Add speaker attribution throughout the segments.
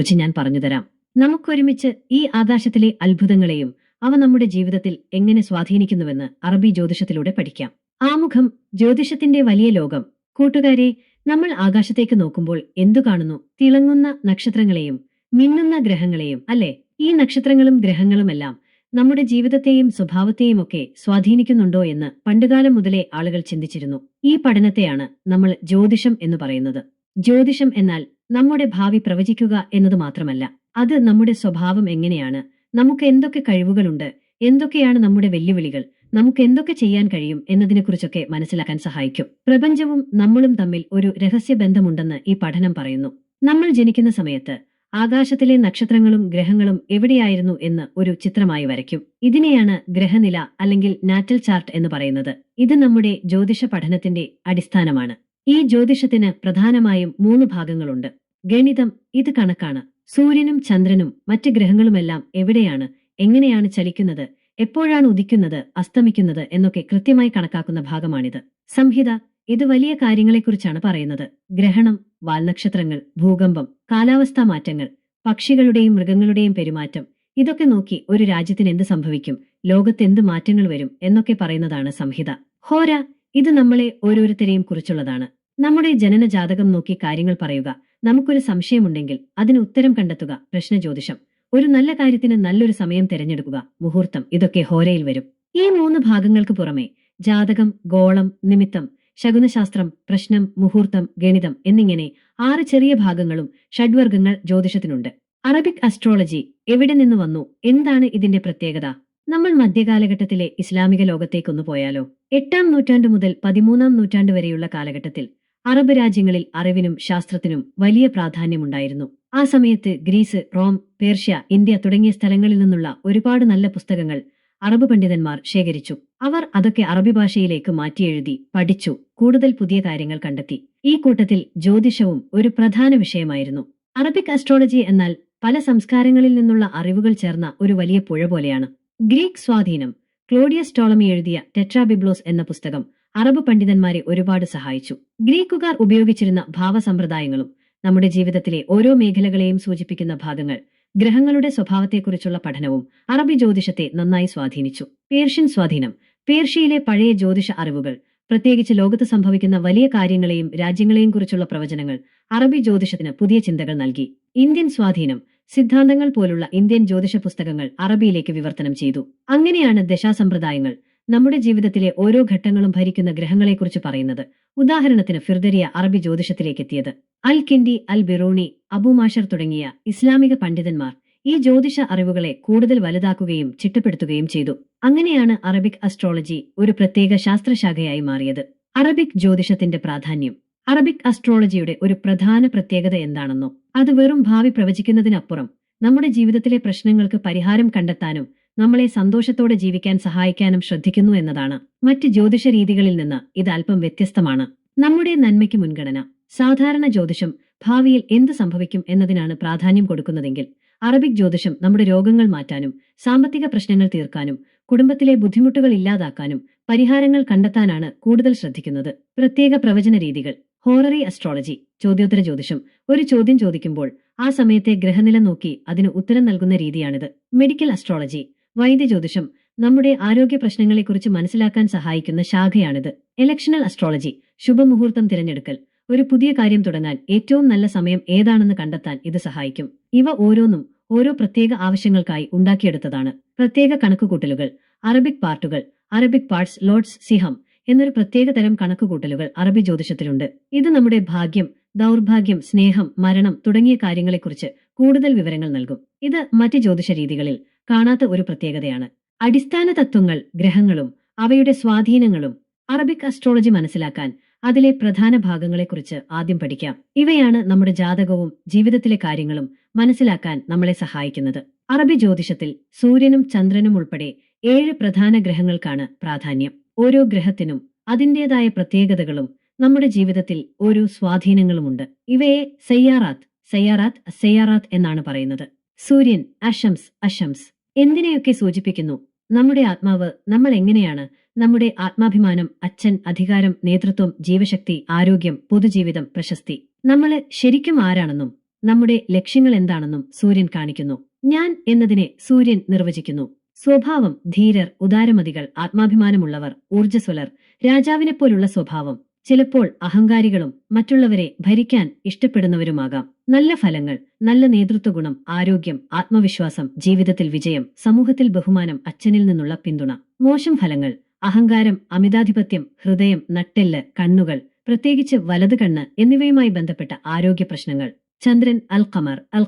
Speaker 1: കുറിച്ച് ഞാൻ പറഞ്ഞുതരാം. നമുക്കൊരുമിച്ച് ഈ ആകാശത്തിലെ അത്ഭുതങ്ങളെയും അവ നമ്മുടെ ജീവിതത്തിൽ എങ്ങനെ സ്വാധീനിക്കുന്നുവെന്ന് അറബി ജ്യോതിഷത്തിലൂടെ പഠിക്കാം. ആമുഖം ജ്യോതിഷത്തിന്റെ വലിയ ലോകം. കൂട്ടുകാരെ നമ്മൾ ആകാശത്തേക്ക് നോക്കുമ്പോൾ എന്തു കാണുന്നു? തിളങ്ങുന്ന നക്ഷത്രങ്ങളെയും മിന്നുന്ന ഗ്രഹങ്ങളെയും അല്ലെ? ഈ നക്ഷത്രങ്ങളും ഗ്രഹങ്ങളുമെല്ലാം നമ്മുടെ ജീവിതത്തെയും സ്വഭാവത്തെയും ഒക്കെ സ്വാധീനിക്കുന്നുണ്ടോ എന്ന് പണ്ടുകാലം മുതലേ ആളുകൾ ചിന്തിച്ചിരുന്നു. ഈ പഠനത്തെയാണ് നമ്മൾ ജ്യോതിഷം എന്ന് പറയുന്നത്. ജ്യോതിഷം എന്നാൽ നമ്മുടെ ഭാവി പ്രവചിക്കുക എന്നത് മാത്രമല്ല അത് നമ്മുടെ സ്വഭാവം എങ്ങനെയാണ് നമുക്ക് എന്തൊക്കെ കഴിവുകളുണ്ട് എന്തൊക്കെയാണ് നമ്മുടെ വെല്ലുവിളികൾ നമുക്ക് എന്തൊക്കെ ചെയ്യാൻ കഴിയും എന്നതിനെക്കുറിച്ചൊക്കെ മനസ്സിലാക്കാൻ സഹായിക്കും. പ്രപഞ്ചവും നമ്മളും തമ്മിൽ ഒരു രഹസ്യ ബന്ധമുണ്ടെന്ന് ഈ പഠനം പറയുന്നു. നമ്മൾ ജനിക്കുന്ന സമയത്ത് ആകാശത്തിലെ നക്ഷത്രങ്ങളും ഗ്രഹങ്ങളും എവിടെയായിരുന്നു എന്ന് ഒരു ചിത്രമായി വരയ്ക്കും. ഇതിനെയാണ് ഗ്രഹനില അല്ലെങ്കിൽ നാറ്റൽ ചാർട്ട് എന്ന് പറയുന്നത്. ഇത് നമ്മുടെ ജ്യോതിഷ പഠനത്തിന്റെ അടിസ്ഥാനമാണ്. ഈ ജ്യോതിഷത്തിന് പ്രധാനമായും മൂന്ന് ഭാഗങ്ങളുണ്ട്. ഗണിതം ഇത് കണക്കാണ്. സൂര്യനും ചന്ദ്രനും മറ്റ് ഗ്രഹങ്ങളുമെല്ലാം എവിടെയാണ് എങ്ങനെയാണ് ചലിക്കുന്നത് എപ്പോഴാണ് ഉദിക്കുന്നത് അസ്തമിക്കുന്നത് എന്നൊക്കെ കൃത്യമായി കണക്കാക്കുന്ന ഭാഗമാണിത്. സംഹിത ഇത് വലിയ കാര്യങ്ങളെക്കുറിച്ചാണ് പറയുന്നത്. ഗ്രഹണം വാൽനക്ഷത്രങ്ങൾ ഭൂകമ്പം കാലാവസ്ഥാ മാറ്റങ്ങൾ പക്ഷികളുടെയും മൃഗങ്ങളുടെയും പെരുമാറ്റം ഇതൊക്കെ നോക്കി ഒരു രാജ്യത്തിന് എന്ത് സംഭവിക്കും ലോകത്ത് എന്ത് മാറ്റങ്ങൾ വരും എന്നൊക്കെ പറയുന്നതാണ് സംഹിത. ഹോര ഇത് നമ്മളെ ഓരോരുത്തരെയും കുറിച്ചുള്ളതാണ്. നമ്മുടെ ജനന ജാതകം നോക്കി കാര്യങ്ങൾ പറയുക. നമുക്കൊരു സംശയമുണ്ടെങ്കിൽ അതിന് ഉത്തരം കണ്ടെത്തുക. പ്രശ്ന ജ്യോതിഷം. ഒരു നല്ല കാര്യത്തിന് നല്ലൊരു സമയം തിരഞ്ഞെടുക്കുക. മുഹൂർത്തം. ഇതൊക്കെ ഹോരയിൽ വരും. ഈ മൂന്ന് ഭാഗങ്ങൾക്ക് പുറമെ ജാതകം ഗോളം നിമിത്തം ശകുനശാസ്ത്രം പ്രശ്നം മുഹൂർത്തം ഗണിതം എന്നിങ്ങനെ ആറ് ചെറിയ ഭാഗങ്ങളും ഷഡ്വർഗങ്ങൾ ജ്യോതിഷത്തിനുണ്ട്. അറബിക് അസ്ട്രോളജി എവിടെ നിന്ന് വന്നു? എന്താണ് ഇതിന്റെ പ്രത്യേകത? നമ്മൾ മധ്യകാലഘട്ടത്തിലെ ഇസ്ലാമിക ലോകത്തേക്കൊന്നു പോയാലോ? എട്ടാം നൂറ്റാണ്ട് മുതൽ പതിമൂന്നാം നൂറ്റാണ്ട് വരെയുള്ള കാലഘട്ടത്തിൽ അറബ് രാജ്യങ്ങളിൽ അറിവിനും ശാസ്ത്രത്തിനും വലിയ പ്രാധാന്യമുണ്ടായിരുന്നു. ആ സമയത്ത് ഗ്രീസ് റോം പേർഷ്യ ഇന്ത്യ തുടങ്ങിയ സ്ഥലങ്ങളിൽ നിന്നുള്ള ഒരുപാട് നല്ല പുസ്തകങ്ങൾ അറബ് പണ്ഡിതന്മാർ ശേഖരിച്ചു. അവർ അതൊക്കെ അറബി ഭാഷയിലേക്ക് മാറ്റിയെഴുതി പഠിച്ചു കൂടുതൽ പുതിയ കാര്യങ്ങൾ കണ്ടെത്തി. ഈ കൂട്ടത്തിൽ ജ്യോതിഷവും ഒരു പ്രധാന വിഷയമായിരുന്നു. അറബിക് അസ്ട്രോളജി എന്നാൽ പല സംസ്കാരങ്ങളിൽ നിന്നുള്ള അറിവുകൾ ചേർന്ന ഒരു വലിയ പുഴ പോലെയാണ്. ഗ്രീക്ക് സ്വാധീനം ക്ലോഡിയസ് ടോളമി എഴുതിയ ടെട്രാബിബ്ലോസ് എന്ന പുസ്തകം അറബ് പണ്ഡിതന്മാരെ ഒരുപാട് സഹായിച്ചു. ഗ്രീക്കുകാർ ഉപയോഗിച്ചിരുന്ന ഭാവസമ്പ്രദായങ്ങളും നമ്മുടെ ജീവിതത്തിലെ ഓരോ മേഖലകളെയും സൂചിപ്പിക്കുന്ന ഭാഗങ്ങൾ ഗ്രഹങ്ങളുടെ സ്വഭാവത്തെക്കുറിച്ചുള്ള പഠനവും അറബി ജ്യോതിഷത്തെ നന്നായി സ്വാധീനിച്ചു. പേർഷ്യൻ സ്വാധീനം പേർഷ്യയിലെ പഴയ ജ്യോതിഷ അറിവുകൾ പ്രത്യേകിച്ച് ലോകത്ത് സംഭവിക്കുന്ന വലിയ കാര്യങ്ങളെയും രാജ്യങ്ങളെയും കുറിച്ചുള്ള പ്രവചനങ്ങൾ അറബി ജ്യോതിഷത്തിന് പുതിയ ചിന്തകൾ നൽകി. ഇന്ത്യൻ സ്വാധീനം സിദ്ധാന്തങ്ങൾ പോലുള്ള ഇന്ത്യൻ ജ്യോതിഷ പുസ്തകങ്ങൾ അറബിയിലേക്ക് വിവർത്തനം ചെയ്തു. അങ്ങനെയാണ് ദശാസമ്പ്രദായങ്ങൾ നമ്മുടെ ജീവിതത്തിലെ ഓരോ ഘട്ടങ്ങളും ഭരിക്കുന്ന ഗ്രഹങ്ങളെക്കുറിച്ച് പറയുന്നത്. ഉദാഹരണത്തിന് ഫിർദരിയ അറബി ജ്യോതിഷത്തിലേക്ക് എത്തിയത് അൽ കിൻഡി അൽ ബിറൂണി അബുമാഷർ തുടങ്ങിയ ഇസ്ലാമിക പണ്ഡിതന്മാർ ഈ ജ്യോതിഷ അറിവുകളെ കൂടുതൽ വലുതാക്കുകയും ചിട്ടപ്പെടുത്തുകയും ചെയ്തു. അങ്ങനെയാണ് അറബിക് അസ്ട്രോളജി ഒരു പ്രത്യേക ശാസ്ത്രശാഖയായി മാറിയത്. അറബിക് ജ്യോതിഷത്തിന്റെ പ്രാധാന്യം. അറബിക് അസ്ട്രോളജിയുടെ ഒരു പ്രധാന പ്രത്യേകത എന്താണെന്നോ അത് വെറും ഭാവി പ്രവചിക്കുന്നതിനപ്പുറം നമ്മുടെ ജീവിതത്തിലെ പ്രശ്നങ്ങൾക്ക് പരിഹാരം കണ്ടെത്താനും നമ്മളെ സന്തോഷത്തോടെ ജീവിക്കാൻ സഹായിക്കാനും ശ്രദ്ധിക്കുന്നു എന്നതാണ്. മറ്റ് ജ്യോതിഷ രീതികളിൽ നിന്ന് ഇത് അല്പം വ്യത്യസ്തമാണ്. നമ്മുടെ നന്മയ്ക്ക് മുൻഗണന. സാധാരണ ജ്യോതിഷം ഭാവിയിൽ എന്ത് സംഭവിക്കും എന്നതിനാണ് പ്രാധാന്യം കൊടുക്കുന്നതെങ്കിൽ അറബിക് ജ്യോതിഷം നമ്മുടെ രോഗങ്ങൾ മാറ്റാനും സാമ്പത്തിക പ്രശ്നങ്ങൾ തീർക്കാനും കുടുംബത്തിലെ ബുദ്ധിമുട്ടുകൾ ഇല്ലാതാക്കാനും പരിഹാരങ്ങൾ കണ്ടെത്താനാണ് കൂടുതൽ ശ്രദ്ധിക്കുന്നത്. പ്രത്യേക പ്രവചന രീതികൾ. ഹോററി അസ്ട്രോളജി ചോദ്യോത്തര ജ്യോതിഷം. ഒരു ചോദ്യം ചോദിക്കുമ്പോൾ ആ സമയത്തെ ഗ്രഹനില നോക്കി അതിന് ഉത്തരം നൽകുന്ന രീതിയാണിത്. Medical astrology. വൈദ്യജ്യോതിഷം നമ്മുടെ ആരോഗ്യ പ്രശ്നങ്ങളെക്കുറിച്ച് മനസ്സിലാക്കാൻ സഹായിക്കുന്ന ശാഖയാണിത്. ഇലക്ഷണൽ അസ്ട്രോളജി ശുഭമുഹൂർത്തം തിരഞ്ഞെടുക്കൽ ഒരു പുതിയ കാര്യം തുടങ്ങാൻ ഏറ്റവും നല്ല സമയം ഏതാണെന്ന് കണ്ടെത്താൻ ഇത് സഹായിക്കും. ഇവ ഓരോന്നും ഓരോ പ്രത്യേക ആവശ്യങ്ങൾക്കായി ഉണ്ടാക്കിയെടുത്തതാണ്. പ്രത്യേക കണക്കുകൂട്ടലുകൾ അറബിക് പാർട്ടുകൾ അറബിക് പാർട്സ് ലോർഡ്സ് സിഹം എന്നൊരു പ്രത്യേക തരം കണക്കുകൂട്ടലുകൾ അറബി ജ്യോതിഷത്തിലുണ്ട്. ഇത് നമ്മുടെ ഭാഗ്യം ദൗർഭാഗ്യം സ്നേഹം മരണം തുടങ്ങിയ കാര്യങ്ങളെക്കുറിച്ച് കൂടുതൽ വിവരങ്ങൾ നൽകും. ഇത് മറ്റ് ജ്യോതിഷ രീതികളിൽ കാണാത്ത ഒരു പ്രത്യേകതയാണ്. അടിസ്ഥാന തത്വങ്ങൾ ഗ്രഹങ്ങളും അവയുടെ സ്വാധീനങ്ങളും അറബിക് അസ്ട്രോളജി മനസ്സിലാക്കാൻ അതിലെ പ്രധാന ഭാഗങ്ങളെക്കുറിച്ച് ആദ്യം പഠിക്കാം. ഇവയാണ് നമ്മുടെ ജാതകവും ജീവിതത്തിലെ കാര്യങ്ങളും മനസ്സിലാക്കാൻ നമ്മളെ സഹായിക്കുന്നത്. അറബി ജ്യോതിഷത്തിൽ സൂര്യനും ചന്ദ്രനും ഉൾപ്പെടെ ഏഴ് പ്രധാന ഗ്രഹങ്ങൾക്കാണ് പ്രാധാന്യം. ഓരോ ഗ്രഹത്തിനും അതിന്റെതായ പ്രത്യേകതകളും നമ്മുടെ ജീവിതത്തിൽ ഓരോ സ്വാധീനങ്ങളുമുണ്ട്. ഇവയെ സയ്യാറാത്ത് സയ്യാറാത്ത് സയ്യാറാത്ത് എന്നാണ് പറയുന്നത്. സൂര്യൻ അഷംസ് അഷംസ്. എന്തിനെയൊക്കെ സൂചിപ്പിക്കുന്നു? നമ്മുടെ ആത്മാവ് നമ്മൾ എങ്ങനെയാണ്? നമ്മുടെ ആത്മാഭിമാനം അച്ഛൻ അധികാരം നേതൃത്വം ജീവശക്തി ആരോഗ്യം പൊതുജീവിതം പ്രശസ്തി. നമ്മൾ ശരിക്കും ആരാണെന്നും നമ്മുടെ ലക്ഷ്യങ്ങൾ എന്താണെന്നും സൂര്യൻ കാണിക്കുന്നു. ഞാൻ എന്നതിനെ സൂര്യൻ നിർവചിക്കുന്നു. സ്വഭാവം ധീരർ ഉദാരമതികൾ ആത്മാഭിമാനമുള്ളവർ ഊർജസ്വലർ രാജാവിനെപ്പോലുള്ള സ്വഭാവം. ചിലപ്പോൾ അഹങ്കാരികളും മറ്റുള്ളവരെ ഭരിക്കാൻ ഇഷ്ടപ്പെടുന്നവരുമാകാം. നല്ല ഫലങ്ങൾ നല്ല നേതൃത്വഗുണം ആരോഗ്യം ആത്മവിശ്വാസം ജീവിതത്തിൽ വിജയം സമൂഹത്തിൽ ബഹുമാനം അച്ഛനിൽ നിന്നുള്ള പിന്തുണ. മോശം ഫലങ്ങൾ അഹങ്കാരം അമിതാധിപത്യം ഹൃദയം നട്ടെല്ല് കണ്ണുകൾ പ്രത്യേകിച്ച് വലത് കണ്ണ് എന്നിവയുമായി ബന്ധപ്പെട്ട ആരോഗ്യ പ്രശ്നങ്ങൾ. ചന്ദ്രൻ അൽ ഖമർ അൽ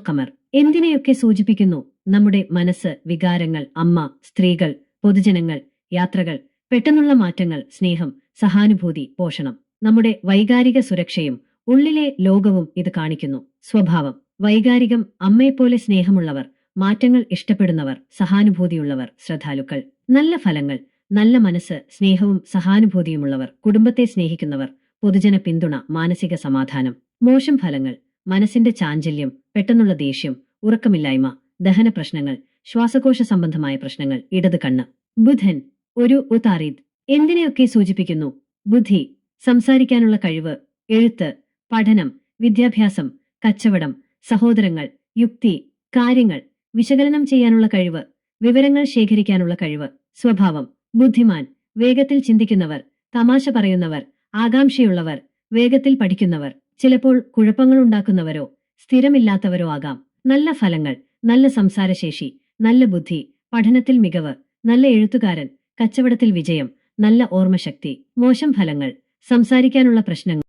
Speaker 1: എന്തിനെയൊക്കെ സൂചിപ്പിക്കുന്നു? നമ്മുടെ മനസ്സ് വികാരങ്ങൾ അമ്മ സ്ത്രീകൾ പൊതുജനങ്ങൾ യാത്രകൾ പെട്ടെന്നുള്ള മാറ്റങ്ങൾ സ്നേഹം സഹാനുഭൂതി പോഷണം. നമ്മുടെ വൈകാരിക സുരക്ഷയും ഉള്ളിലെ ലോകവും ഇത് കാണിക്കുന്നു. സ്വഭാവം. വൈകാരികം അമ്മയെപ്പോലെ സ്നേഹമുള്ളവർ മാറ്റങ്ങൾ ഇഷ്ടപ്പെടുന്നവർ സഹാനുഭൂതിയുള്ളവർ ശ്രദ്ധാലുക്കൾ. നല്ല ഫലങ്ങൾ നല്ല മനസ്സ് സ്നേഹവും സഹാനുഭൂതിയുമുള്ളവർ കുടുംബത്തെ സ്നേഹിക്കുന്നവർ പൊതുജന പിന്തുണ മാനസിക സമാധാനം. മോശം ഫലങ്ങൾ മനസ്സിന്റെ ചാഞ്ചല്യം പെട്ടെന്നുള്ള ദേഷ്യം ഉറക്കമില്ലായ്മ ദഹന പ്രശ്നങ്ങൾ ശ്വാസകോശ സംബന്ധമായ പ്രശ്നങ്ങൾ ഇടത് കണ്ണ്. ബുധൻ. ഒരു ഉതാരീദ് എന്തിനെയൊക്കെ സൂചിപ്പിക്കുന്നു? ബുദ്ധി സംസാരിക്കാനുള്ള കഴിവ് എഴുത്ത് പഠനം വിദ്യാഭ്യാസം കച്ചവടം സഹോദരങ്ങൾ യുക്തി കാര്യങ്ങൾ വിശകലനം ചെയ്യാനുള്ള കഴിവ് വിവരങ്ങൾ ശേഖരിക്കാനുള്ള കഴിവ് സ്വഭാവം ബുദ്ധിമാൻ വേഗത്തിൽ ചിന്തിക്കുന്നവർ തമാശ പറയുന്നവർ ആകാംക്ഷയുള്ളവർ വേഗത്തിൽ പഠിക്കുന്നവർ ചിലപ്പോൾ കുഴപ്പങ്ങൾ ഉണ്ടാക്കുന്നവരോ സ്ഥിരമില്ലാത്തവരോ ആകാം. നല്ല ഫലങ്ങൾ നല്ല സംസാരശേഷി നല്ല ബുദ്ധി പഠനത്തിൽ മികവ് നല്ല എഴുത്തുകാരൻ കച്ചവടത്തിൽ വിജയം നല്ല ഓർമ്മശക്തി മോശം ഫലങ്ങൾ. സംസാരിക്കാനുള്ള പ്രശ്നങ്ങൾ.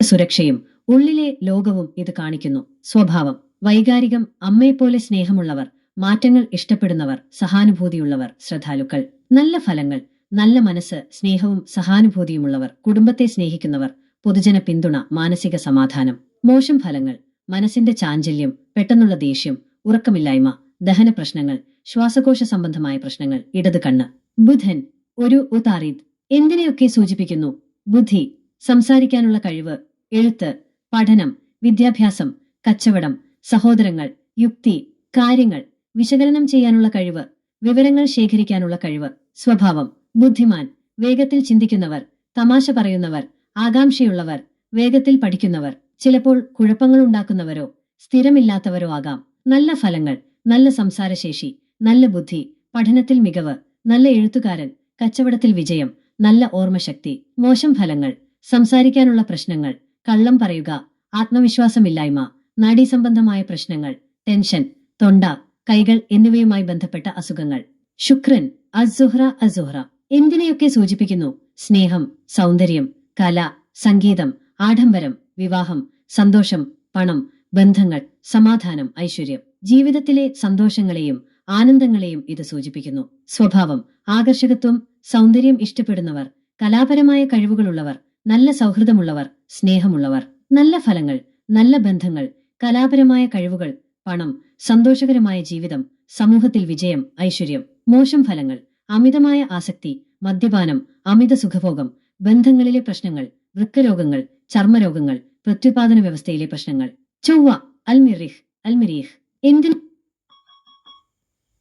Speaker 1: സുരക്ഷയും ഉള്ളിലെ ലോകവും ഇത് കാണിക്കുന്നു. സ്വഭാവം. വൈകാരികം അമ്മയെപ്പോലെ സ്നേഹമുള്ളവർ മാറ്റങ്ങൾ ഇഷ്ടപ്പെടുന്നവർ സഹാനുഭൂതിയുള്ളവർ ശ്രദ്ധാലുക്കൾ. നല്ല ഫലങ്ങൾ. നല്ല മനസ്സ് സ്നേഹവും സഹാനുഭൂതിയുമുള്ളവർ കുടുംബത്തെ സ്നേഹിക്കുന്നവർ പൊതുജന പിന്തുണ മാനസിക സമാധാനം. മോശം ഫലങ്ങൾ. മനസ്സിന്റെ ചാഞ്ചല്യം പെട്ടെന്നുള്ള ദേഷ്യം ഉറക്കമില്ലായ്മ ദഹന പ്രശ്നങ്ങൾ ശ്വാസകോശ സംബന്ധമായ പ്രശ്നങ്ങൾ ഇടത് കണ്ണ്. ബുധൻ. ഒരു ഉതാരീദ് എന്തിനെയൊക്കെ സൂചിപ്പിക്കുന്നു? ബുദ്ധി സംസാരിക്കാനുള്ള കഴിവ് എഴുത്ത് പഠനം വിദ്യാഭ്യാസം കച്ചവടം സഹോദരങ്ങൾ യുക്തി കാര്യങ്ങൾ വിശകലനം ചെയ്യാനുള്ള കഴിവ് വിവരങ്ങൾ ശേഖരിക്കാനുള്ള കഴിവ് സ്വഭാവം ബുദ്ധിമാൻ വേഗത്തിൽ ചിന്തിക്കുന്നവർ തമാശ പറയുന്നവർ ആകാംക്ഷയുള്ളവർ വേഗത്തിൽ പഠിക്കുന്നവർ ചിലപ്പോൾ കുഴപ്പങ്ങൾ ഉണ്ടാക്കുന്നവരോ സ്ഥിരമില്ലാത്തവരോ ആകാം. നല്ല ഫലങ്ങൾ നല്ല സംസാരശേഷി നല്ല ബുദ്ധി പഠനത്തിൽ മികവ് നല്ല എഴുത്തുകാരൻ കച്ചവടത്തിൽ വിജയം നല്ല ഓർമ്മശക്തി മോശം ഫലങ്ങൾ സംസാരിക്കാനുള്ള പ്രശ്നങ്ങൾ കള്ളം പറയുക ആത്മവിശ്വാസമില്ലായ്മ നാഡീസംബന്ധമായ പ്രശ്നങ്ങൾ ടെൻഷൻ തൊണ്ട കൈകൾ എന്നിവയുമായി ബന്ധപ്പെട്ട അസുഖങ്ങൾ. ശുക്രൻ അസുഹ്ര അസുഹ്ര എന്തിനെയൊക്കെ സൂചിപ്പിക്കുന്നു? സ്നേഹം സൗന്ദര്യം കല സംഗീതം ആഡംബരം വിവാഹം സന്തോഷം പണം ബന്ധങ്ങൾ സമാധാനം ഐശ്വര്യം. ജീവിതത്തിലെ സന്തോഷങ്ങളെയും ആനന്ദങ്ങളെയും ഇത് സൂചിപ്പിക്കുന്നു. സ്വഭാവം ആകർഷകത്വം സൗന്ദര്യം ഇഷ്ടപ്പെടുന്നവർ കലാപരമായ കഴിവുകളുള്ളവർ നല്ല സൗഹൃദമുള്ളവർ സ്നേഹമുള്ളവർ നല്ല ഫലങ്ങൾ നല്ല ബന്ധങ്ങൾ കലാപരമായ കഴിവുകൾ പണം സന്തോഷകരമായ ജീവിതം സമൂഹത്തിൽ വിജയം ഐശ്വര്യം മോശം ഫലങ്ങൾ അമിതമായ ആസക്തി മദ്യപാനം അമിത സുഖഭോഗം ബന്ധങ്ങളിലെ പ്രശ്നങ്ങൾ വൃക്കരോഗങ്ങൾ ചർമ്മരോഗങ്ങൾ പ്രത്യുപാദന വ്യവസ്ഥയിലെ പ്രശ്നങ്ങൾ. ചൊവ്വ അൽമിറിഹ് അൽമിരീഹ്. എന്തിന്?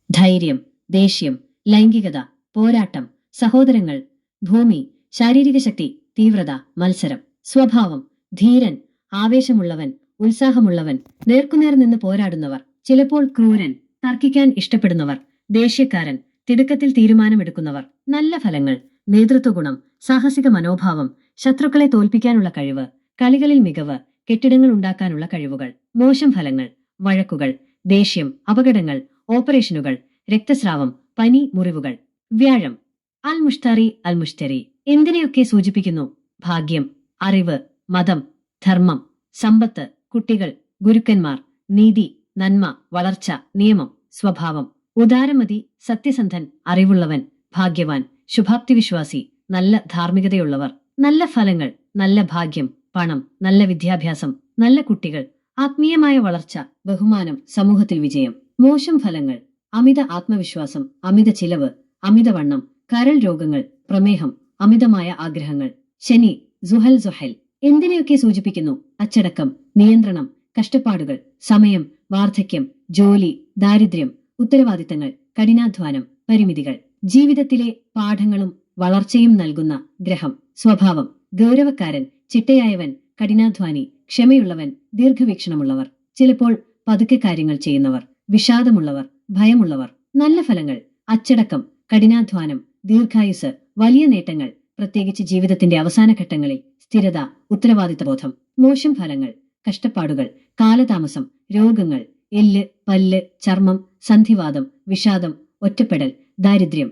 Speaker 1: ധൈര്യം ദേഷ്യം ലൈംഗികത പോരാട്ടം സഹോദരങ്ങൾ ഭൂമി ശാരീരിക ശക്തി തീവ്രത മത്സരം സ്വഭാവം ധീരൻ ആവേശമുള്ളവൻ ഉത്സാഹമുള്ളവൻ നേർക്കുനേർ നിന്ന് പോരാടുന്നവർ ചിലപ്പോൾ ക്രൂരൻ തർക്കിക്കാൻ ഇഷ്ടപ്പെടുന്നവർ ദേഷ്യക്കാരൻ തിടുക്കത്തിൽ തീരുമാനമെടുക്കുന്നവർ നല്ല ഫലങ്ങൾ നേതൃത്വഗുണം സാഹസിക മനോഭാവം ശത്രുക്കളെ തോൽപ്പിക്കാനുള്ള കഴിവ് കളികളിൽ മികവ് കെട്ടിടങ്ങൾ ഉണ്ടാക്കാനുള്ള കഴിവുകൾ മോശം ഫലങ്ങൾ വഴക്കുകൾ ദേഷ്യം അപകടങ്ങൾ ഓപ്പറേഷനുകൾ രക്തസ്രാവം പനി മുറിവുകൾ വ്യാഴം അൽ മുഷ്താറി അൽ മുഷ്തരി എന്തിനെയൊക്കെ സൂചിപ്പിക്കുന്നു? ഭാഗ്യം അറിവ് മതം ധർമ്മം സമ്പത്ത് കുട്ടികൾ ഗുരുക്കന്മാർ നീതി നന്മ വളർച്ച നിയമം സ്വഭാവം. ഉദാരമതി സത്യസന്ധൻ അറിവുള്ളവൻ ഭാഗ്യവാൻ ശുഭാപ്തി വിശ്വാസി നല്ല ധാർമ്മികതയുള്ളവർ. നല്ല ഫലങ്ങൾ നല്ല ഭാഗ്യം പണം നല്ല വിദ്യാഭ്യാസം നല്ല കുട്ടികൾ ആത്മീയമായ വളർച്ച ബഹുമാനം സമൂഹത്തിൽ വിജയം. മോശം ഫലങ്ങൾ അമിത ആത്മവിശ്വാസം അമിത ചിലവ് അമിതവണ്ണം കരൾ രോഗങ്ങൾ പ്രമേഹം അമിതമായ ആഗ്രഹങ്ങൾ ശനി സുഹൽ സുഹൽ എന്തിനെയൊക്കെ സൂചിപ്പിക്കുന്നു? അച്ചടക്കം നിയന്ത്രണം കഷ്ടപ്പാടുകൾ സമയം വാർദ്ധക്യം ജോലി ദാരിദ്ര്യം ഉത്തരവാദിത്തങ്ങൾ കഠിനാധ്വാനം പരിമിതികൾ. ജീവിതത്തിലെ പാഠങ്ങളും വളർച്ചയും നൽകുന്ന ഗ്രഹം സ്വഭാവം ഗൗരവക്കാരൻ ചിട്ടയായവൻ കഠിനാധ്വാനി ക്ഷമയുള്ളവൻ ദീർഘവീക്ഷണമുള്ളവർ. ചിലപ്പോൾ പതുക്കെ കാര്യങ്ങൾ ചെയ്യുന്നവർ വിഷാദമുള്ളവർ ഭയമുള്ളവർ. നല്ല ഫലങ്ങൾ അച്ചടക്കം കഠിനാധ്വാനം ദീർഘായുസ് വലിയ നേട്ടങ്ങൾ പ്രത്യേകിച്ച് ജീവിതത്തിന്റെ അവസാന ഘട്ടങ്ങളിൽ സ്ഥിരത ഉത്തരവാദിത്തബോധം മോശം ഫലങ്ങൾ കഷ്ടപ്പാടുകൾ കാലതാമസം രോഗങ്ങൾ എല്ല് പല്ല് ചർമ്മം സന്ധിവാദം വിഷാദം ഒറ്റപ്പെടൽ ദാരിദ്ര്യം